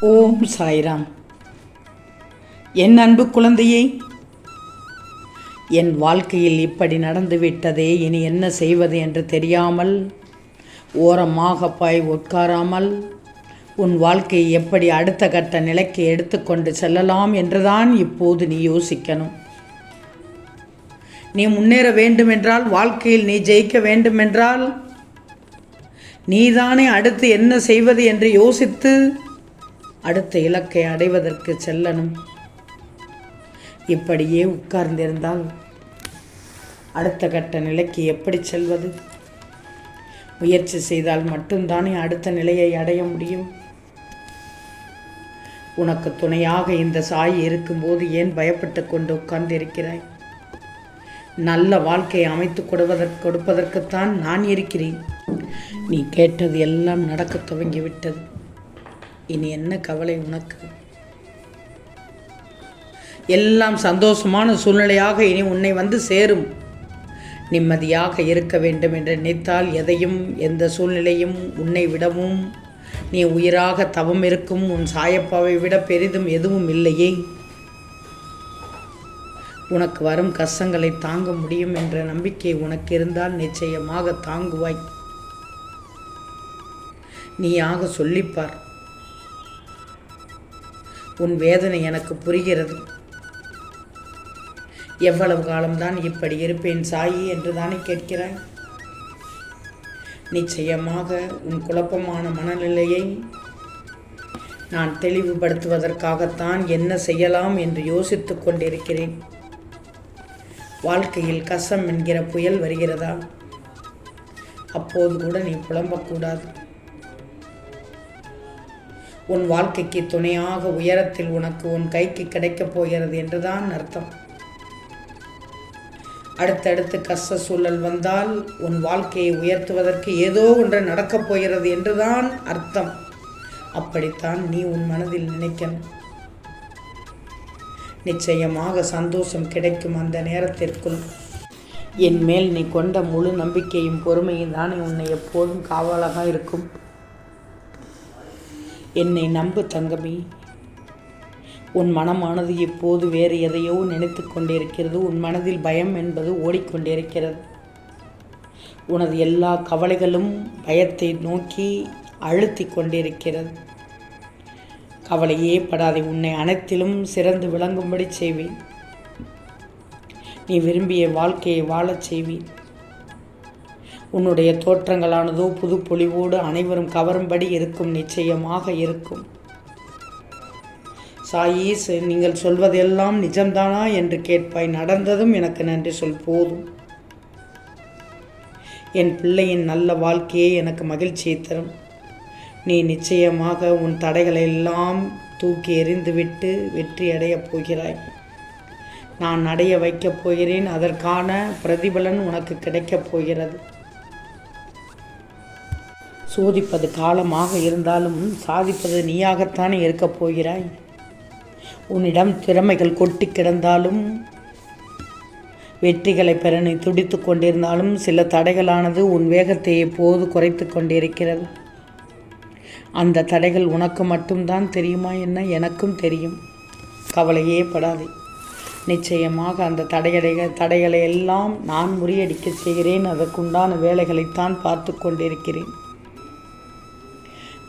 ஓம் சாய்ராம். என் அன்பு குழந்தையே என் வாழ்க்கையில் இப்படி நடந்து விட்டதே இனி என்ன செய்வது என்று தெரியாமல் ஓரமாக பாய் உட்காராமல் உன் வாழ்க்கையை எப்படி அடுத்த கட்ட நிலைக்கு எடுத்துக்கொண்டு செல்லலாம் என்றுதான் இப்போது நீ யோசிக்கணும். நீ முன்னேற வேண்டுமென்றால் வாழ்க்கையில் நீ ஜெயிக்க வேண்டுமென்றால் நீதானே அடுத்து என்ன செய்வது என்று யோசித்து அடுத்த இலக்கை அடைவதற்கு செல்லணும். இப்படியே உட்கார்ந்திருந்தால் அடுத்த கட்ட நிலைக்கு எப்படி செல்வது? முயற்சி செய்தால் மட்டும்தானே அடுத்த நிலையை அடைய முடியும்? உனக்கு துணையாக இந்த சாய் இருக்கும்போது ஏன் பயப்பட்டு கொண்டு உட்கார்ந்திருக்கிறாய்? நல்ல வாழ்க்கையை அமைத்து கொடுவதற்கு கொடுப்பதற்குத்தான் நான் இருக்கிறேன். நீ கேட்டது எல்லாம் நடக்க துவங்கிவிட்டது. இனி என்ன கவலை உனக்கு? எல்லாம் சந்தோஷமான சூழ்நிலையாக இனி உன்னை வந்து சேரும். நிம்மதியாக இருக்க வேண்டும் என்று நினைத்தால் எதையும் எந்த சூழ்நிலையும் உன்னை விடவும் நீ உயிராக தவம் இருக்கும் உன் சாயப்பாவை விட பெரிதும் எதுவும் இல்லையே. உனக்கு வரும் கஷ்டங்களை தாங்க முடியும் என்ற நம்பிக்கை உனக்கு இருந்தால் நிச்சயமாக தாங்குவாய். நீயாக சொல்லிப்பார். உன் வேதனை எனக்கு புரிகிறது. எவ்வளவு காலம்தான் இப்படி இருப்பேன் சாயி என்று தானே கேட்கிறாய்? நிச்சயமாக உன் குழப்பமான மனநிலையை நான் தெளிவுபடுத்துவதற்காகத்தான் என்ன செய்யலாம் என்று யோசித்துக் கொண்டிருக்கிறேன். வாழ்க்கையில் கசம் என்கிற புயல் வருகிறதா? அப்போது கூட நீ புலம்பக்கூடாது. உன் வாழ்க்கைக்கு துணையாக உயரத்தில் உனக்கு உன் கைக்கு கிடைக்கப் போகிறது என்றுதான் அர்த்தம். அடுத்தடுத்து கஷ்ட சூழல் வந்தால் உன் வாழ்க்கையை உயர்த்துவதற்கு ஏதோ ஒன்று நடக்கப் போகிறது என்றுதான் அர்த்தம். அப்படித்தான் நீ உன் மனதில் நினைக்கணும். நிச்சயமாக சந்தோஷம் கிடைக்கும் அந்த நேரத்திற்குள். என் மேல் நீ கொண்ட முழு நம்பிக்கையும் பொறுமையும் தானே உன்னை எப்போதும் காவலாக இருக்கும். என்னை நம்பு தங்கமி. உன் மனமானது இப்போது வேறு எதையோ நினைத்து கொண்டிருக்கிறது. உன் மனதில் பயம் என்பது ஓடிக்கொண்டிருக்கிறது. உனது எல்லா கவலைகளும் பயத்தை நோக்கி அழுத்தி கொண்டிருக்கிறது. கவலையே படாதே உன்னை அனைத்திலும் சிறந்து விளங்கும்படி செய்வேன். நீ விரும்பிய வாழ்க்கையை வாழச் செய்வேன். உன்னுடைய தோற்றங்களானதோ புது பொலிவோடு அனைவரும் கவரும்படி இருக்கும் நிச்சயமாக இருக்கும். சாயீஸ் நீங்கள் சொல்வதெல்லாம் நிஜம்தானா என்று கேட்பாய். நடந்ததும் எனக்கு நன்றி சொல் போதும். என் பிள்ளையின் நல்ல வாழ்க்கையே எனக்கு மகிழ்ச்சியை தரும். நீ நிச்சயமாக உன் தடைகளை எல்லாம் தூக்கி எறிந்துவிட்டு வெற்றி அடையப் போகிறாய். நான் அடைய வைக்கப் போகிறேன். அதற்கான பிரதிபலன் உனக்கு கிடைக்கப் போகிறது. சோதிப்பது காலமாக இருந்தாலும் சாதிப்பது நீயாகத்தானே இருக்கப் போகிறாய்? உன்னிடம் திறமைகள் கொட்டி கிடந்தாலும் வெற்றிகளை பெற நீ துடித்து கொண்டிருந்தாலும் சில தடைகளானது உன் வேகத்தை எப்போது குறைத்து கொண்டிருக்கிறது. அந்த தடைகள் உனக்கு மட்டும்தான் தெரியுமா என்ன? எனக்கும் தெரியும். கவலையே படாதே. நிச்சயமாக அந்த தடையடைகள் தடைகளை எல்லாம் நான் முறியடிக்க செய்கிறேன். அதற்குண்டான வேலைகளைத்தான் பார்த்து கொண்டிருக்கிறேன்.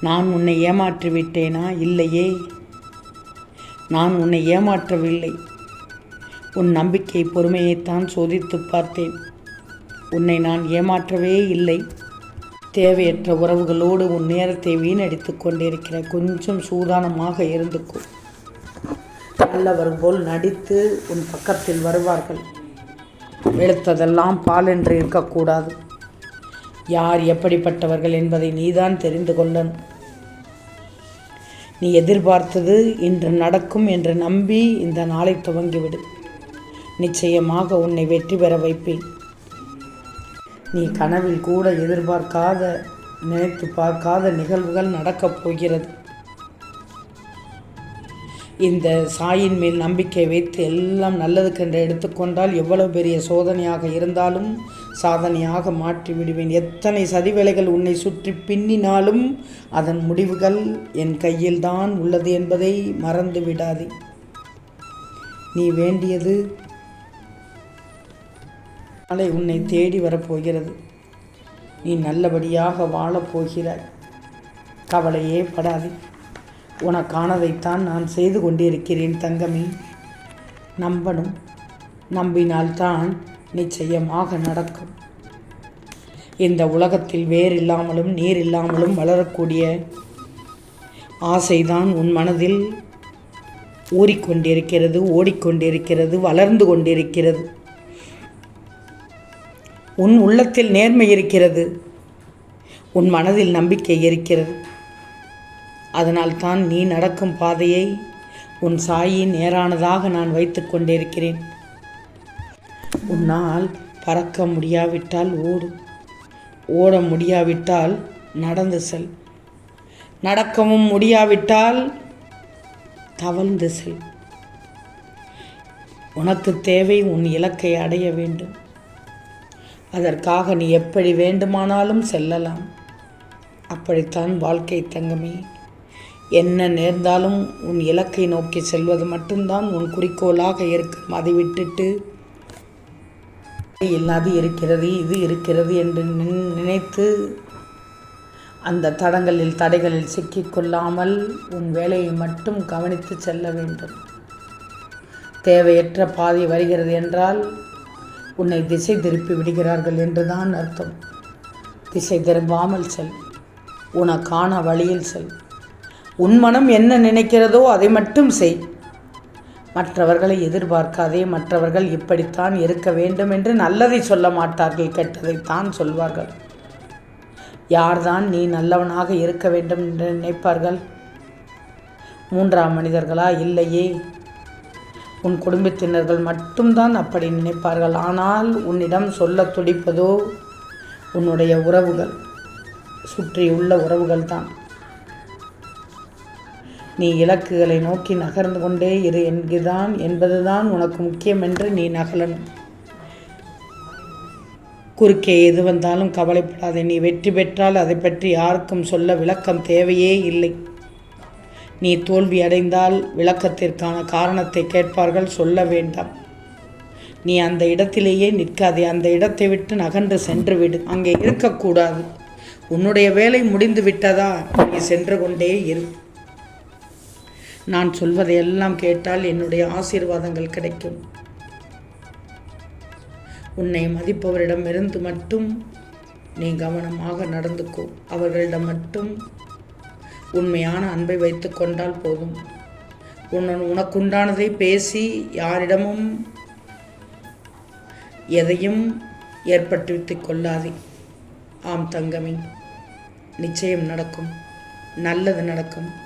நான் உன்னை ஏமாற்றி விட்டேனா இல்லையே. நான் உன்னை ஏமாற்றவில்லை. உன் நம்பிக்கை பொறுமையைத்தான் சோதித்து பார்த்தேன். உன்னை நான் ஏமாற்றவே இல்லை. தேவையற்ற உறவுகளோடு உன் நேரத்தை வீணடித்து கொண்டிருக்கிற கொஞ்சம் சூதானமாக இருந்துக்கும் நல்லவர் போல் நடித்து உன் பக்கத்தில் வருவார்கள். வெளுத்ததெல்லாம் பால் என்று இருக்கக்கூடாது. யார் எப்படிப்பட்டவர்கள் என்பதை நீதான் தெரிந்து கொள்ளணும். நீ எதிர்பார்த்தது இன்று நடக்கும் என்று நம்பி இந்த நாளை துவங்கிவிடு. நிச்சயமாக உன்னை வெற்றி பெற வைப்பேன். நீ கனவில் கூட எதிர்பார்க்காத நினைத்து பார்க்காத நிகழ்வுகள் நடக்கப் போகிறது. இந்த சாயின் மேல் நம்பிக்கை வைத்து எல்லாம் நல்லதுக்கென்று எடுத்துக்கொண்டால் எவ்வளவு பெரிய சோதனையாக இருந்தாலும் சாதனையாக மாற்றி விடுவேன். எத்தனை சதிவேலைகள் உன்னை சுற்றி பின்னினாலும் அதன் முடிவுகள் என் கையில்தான் உள்ளது என்பதை மறந்து விடாதே. நீ வேண்டியது நாளை உன்னை தேடி வரப்போகிறது. நீ நல்லபடியாக வாழப்போகிறாய் கவலையே படாதே. உனக்கானதைத்தான் நான் செய்து கொண்டிருக்கிறேன் தங்கமே. நம்பணும். நம்பினால்தான் நிச்சயமாக நடக்கும். இந்த உலகத்தில் வேர் இல்லாமலும் நீர் இல்லாமலும் வளரக்கூடிய ஆசைதான் உன் மனதில் ஊறிக்கொண்டிருக்கிறது ஓடிக்கொண்டிருக்கிறது வளர்ந்து கொண்டிருக்கிறது. உன் உள்ளத்தில் நேர்மை இருக்கிறது. உன் மனதில் நம்பிக்கை இருக்கிறது. அதனால் நீ நடக்கும் பாதையை உன் சாயின் நேரானதாக நான் வைத்து கொண்டிருக்கிறேன். உன்னால் பறக்க முடியாவிட்டால் ஓடு. ஓட முடியாவிட்டால் நடந்து செல். நடக்கவும் முடியாவிட்டால் தவழ்ந்து செல். உனக்கு தேவை உன் இலக்கை அடைய வேண்டும். அதற்காக நீ எப்படி வேண்டுமானாலும் செல்லலாம். அப்படித்தான் வாழ்க்கை தங்கமே. என்ன நேர்ந்தாலும் உன் இலக்கை நோக்கி செல்வது மட்டும்தான் உன் குறிக்கோளாக இருக்கும். அதை விட்டுட்டு இல்லாது இருக்கிறது இது இருக்கிறது என்று நினைத்து அந்த தடங்களில் தடைகளில் சிக்கிக்கொள்ளாமல் உன் வேலையை மட்டும் கவனித்து செல்ல வேண்டும். தேவையற்ற பாதை வருகிறது என்றால் உன்னை திசை திருப்பி விடுகிறார்கள் என்றுதான் அர்த்தம். திசை திரும்பாமல் செல் உனக்கான வழியில் செல். உன் மனம் என்ன நினைக்கிறதோ அதை மட்டும் செய். மற்றவர்களை எதிர்பார்க்காதே மற்றவர்கள் இப்படித்தான் இருக்க வேண்டும் என்று நல்லதை சொல்ல மாட்டார்கள் கெட்டதைத்தான் சொல்வார்கள். யார்தான் நீ நல்லவனாக இருக்க வேண்டும் என்று நினைப்பார்கள்? மூன்றாம் மனிதர்களா? இல்லையே. உன் குடும்பத்தினர்கள் மட்டும்தான் அப்படி நினைப்பார்கள். ஆனால் உன்னிடம் சொல்ல துடிப்பதோ உன்னுடைய உறவுகள் சுற்றியுள்ள உறவுகள் தான் நீ இலக்குகளை நோக்கி நகர்ந்து கொண்டே இரு என்கிறான் என்பதுதான் உனக்கு முக்கியம் என்று நீ நகலணும். குறுக்கே எது வந்தாலும் கவலைப்படாதே. நீ வெற்றி பெற்றால் அதை பற்றி யாருக்கும் சொல்ல விளக்கம் தேவையே இல்லை. நீ தோல்வி அடைந்தால் விளக்கத்திற்கான காரணத்தை கேட்பார்கள் சொல்ல வேண்டாம். நீ அந்த இடத்திலேயே நிற்காதே. அந்த இடத்தை விட்டு நகன்று சென்று விடு. அங்கே இருக்கக்கூடாது. உன்னுடைய வேலை முடிந்து விட்டதா? நீ சென்று கொண்டே இரு. நான் சொல்வதையெல்லாம் கேட்டால் என்னுடைய ஆசீர்வாதங்கள் கிடைக்கும். உன்னை மதிப்பவரிடமிருந்து மட்டும் நீ கவனமாக நடந்துக்கோ. அவர்களிடம் மட்டும் உண்மையான அன்பை வைத்து கொண்டால் போதும். உன் உனக்குண்டானதை பேசி யாரிடமும் எதையும் ஏற்படுத்தி கொள்ளாதே. ஆம் தங்கமி நிச்சயம் நடக்கும். நல்லது நடக்கும்.